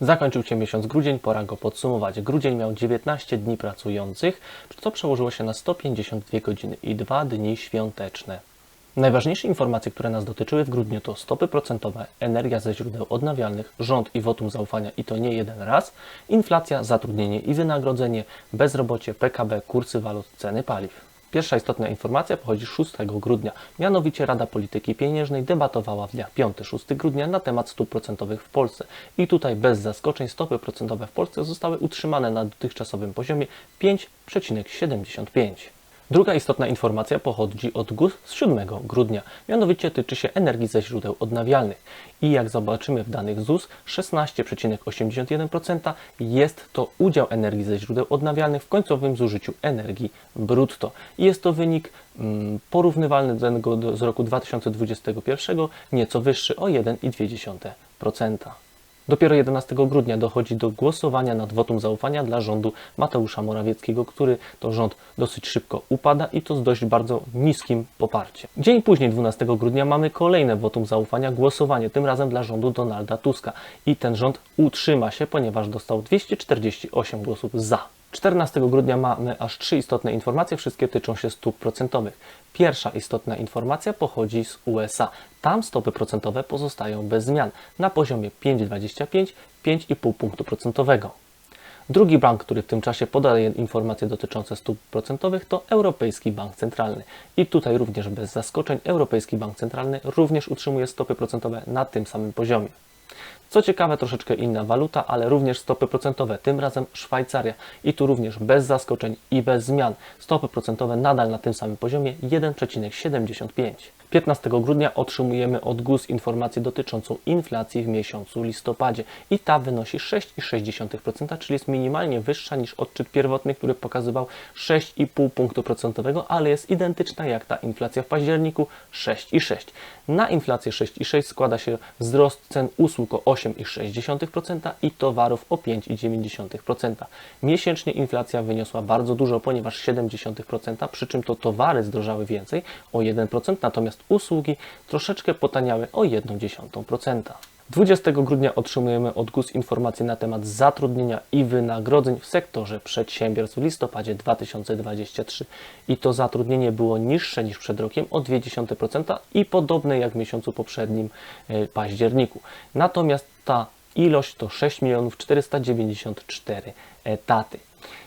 Zakończył się miesiąc grudzień, pora go podsumować. Grudzień miał 19 dni pracujących, co przełożyło się na 152 godziny i 2 dni świąteczne. Najważniejsze informacje, które nas dotyczyły w grudniu to stopy procentowe, energia ze źródeł odnawialnych, rząd i wotum zaufania i to nie jeden raz, inflacja, zatrudnienie i wynagrodzenie, bezrobocie, PKB, kursy walut, ceny paliw. Pierwsza istotna informacja pochodzi z 6 grudnia. Mianowicie Rada Polityki Pieniężnej debatowała w dniach 5-6 grudnia na temat stóp procentowych w Polsce. I tutaj bez zaskoczeń stopy procentowe w Polsce zostały utrzymane na dotychczasowym poziomie 5,75. Druga istotna informacja pochodzi od GUS z 7 grudnia, mianowicie tyczy się energii ze źródeł odnawialnych. I jak zobaczymy w danych ZUS, 16,81% jest to udział energii ze źródeł odnawialnych w końcowym zużyciu energii brutto. I jest to wynik mm, porównywalny do tego z roku 2021, nieco wyższy o 1,2%. Dopiero 11 grudnia dochodzi do głosowania nad wotum zaufania dla rządu Mateusza Morawieckiego, który to rząd dosyć szybko upada i to z dość bardzo niskim poparciem. Dzień później, 12 grudnia, mamy kolejne wotum zaufania, głosowanie, tym razem dla rządu Donalda Tuska. I ten rząd utrzyma się, ponieważ dostał 248 głosów za. 14 grudnia mamy aż trzy istotne informacje, wszystkie tyczą się stóp procentowych. Pierwsza istotna informacja pochodzi z USA. Tam stopy procentowe pozostają bez zmian na poziomie 5,25, 5,5 punktu procentowego. Drugi bank, który w tym czasie podaje informacje dotyczące stóp procentowych to Europejski Bank Centralny. I tutaj również bez zaskoczeń Europejski Bank Centralny również utrzymuje stopy procentowe na tym samym poziomie. Co ciekawe, troszeczkę inna waluta, ale również stopy procentowe, tym razem Szwajcaria. I tu również bez zaskoczeń i bez zmian. Stopy procentowe nadal na tym samym poziomie 1,75. 15 grudnia otrzymujemy od GUS informację dotyczącą inflacji w miesiącu listopadzie i ta wynosi 6,6%, czyli jest minimalnie wyższa niż odczyt pierwotny, który pokazywał 6,5 punktu procentowego, ale jest identyczna jak ta inflacja w październiku 6,6. Na inflację 6,6 składa się wzrost cen usług o 8,6% i towarów o 5,9%. Miesięcznie inflacja wyniosła bardzo dużo, ponieważ 0,7%, przy czym to towary zdrożały więcej o 1%, natomiast usługi troszeczkę potaniały o 0,1%. 20 grudnia otrzymujemy od GUS informacje na temat zatrudnienia i wynagrodzeń w sektorze przedsiębiorstw w listopadzie 2023 i to zatrudnienie było niższe niż przed rokiem o 0,2% i podobne jak w miesiącu poprzednim e, październiku. Natomiast ta ilość to 6 494 etaty.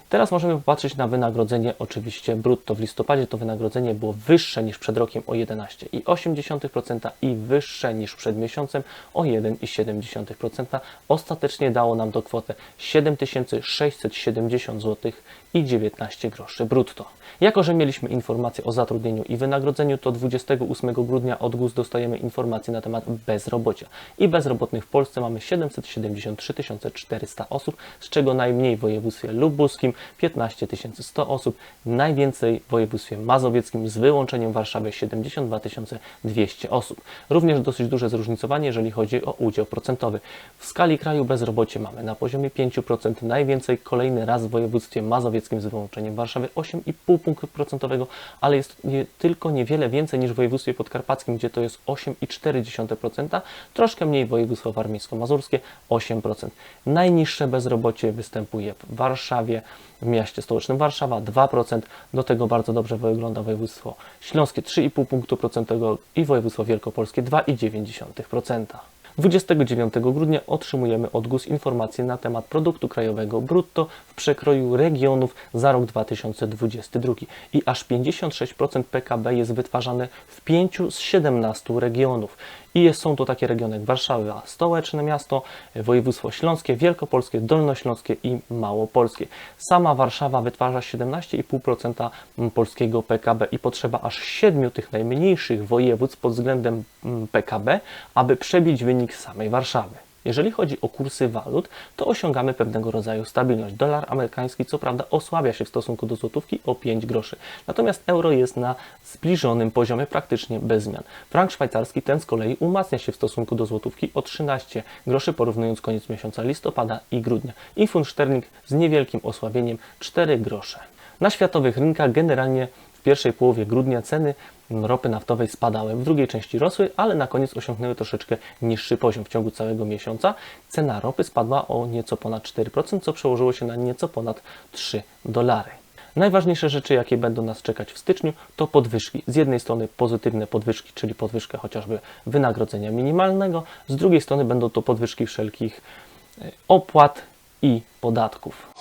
Teraz możemy popatrzeć na wynagrodzenie, oczywiście brutto. W listopadzie to wynagrodzenie było wyższe niż przed rokiem o 11,8% i wyższe niż przed miesiącem o 1,7%. Ostatecznie dało nam to kwotę 7670 zł i 19 groszy brutto. Jako, że mieliśmy informacje o zatrudnieniu i wynagrodzeniu, to 28 grudnia od GUS dostajemy informacje na temat bezrobocia. I bezrobotnych w Polsce mamy 773 400 osób, z czego najmniej w województwie lubuskim 15 100 osób, najwięcej w województwie mazowieckim z wyłączeniem Warszawy 72 200 osób. Również dosyć duże zróżnicowanie, jeżeli chodzi o udział procentowy. W skali kraju bezrobocie mamy na poziomie 5%, najwięcej kolejny raz w województwie mazowieckim z wyłączeniem Warszawy 8,5 punktu procentowego, ale jest nie, tylko niewiele więcej niż w województwie podkarpackim, gdzie to jest 8,4%, troszkę mniej województwo warmińsko-mazurskie 8%. Najniższe bezrobocie występuje w Warszawie, w miaście stołecznym Warszawa 2%, do tego bardzo dobrze wygląda województwo śląskie 3,5 punktu procentowego i województwo wielkopolskie 2,9%. 29 grudnia otrzymujemy od GUS informacje na temat produktu krajowego brutto w przekroju regionów za rok 2022 i aż 56% PKB jest wytwarzane w 5 z 17 regionów. I są to takie regiony jak Warszawa, stołeczne miasto, województwo śląskie, wielkopolskie, dolnośląskie i małopolskie. Sama Warszawa wytwarza 17,5% polskiego PKB i potrzeba aż 7 tych najmniejszych województw pod względem mm, PKB, aby przebić wynik samej Warszawy. Jeżeli chodzi o kursy walut, to osiągamy pewnego rodzaju stabilność. Dolar amerykański co prawda osłabia się w stosunku do złotówki o 5 groszy, natomiast euro jest na zbliżonym poziomie praktycznie bez zmian. Frank szwajcarski ten z kolei umacnia się w stosunku do złotówki o 13 groszy, porównując koniec miesiąca listopada i grudnia. I funt szterling z niewielkim osłabieniem 4 grosze. Na światowych rynkach generalnie w pierwszej połowie grudnia ceny ropy naftowej spadały. W drugiej części rosły, ale na koniec osiągnęły troszeczkę niższy poziom. W ciągu całego miesiąca cena ropy spadła o nieco ponad 4%, co przełożyło się na nieco ponad 3 dolary. Najważniejsze rzeczy, jakie będą nas czekać w styczniu, to podwyżki. Z jednej strony pozytywne podwyżki, czyli podwyżka chociażby wynagrodzenia minimalnego, z drugiej strony będą to podwyżki wszelkich e, opłat i podatków.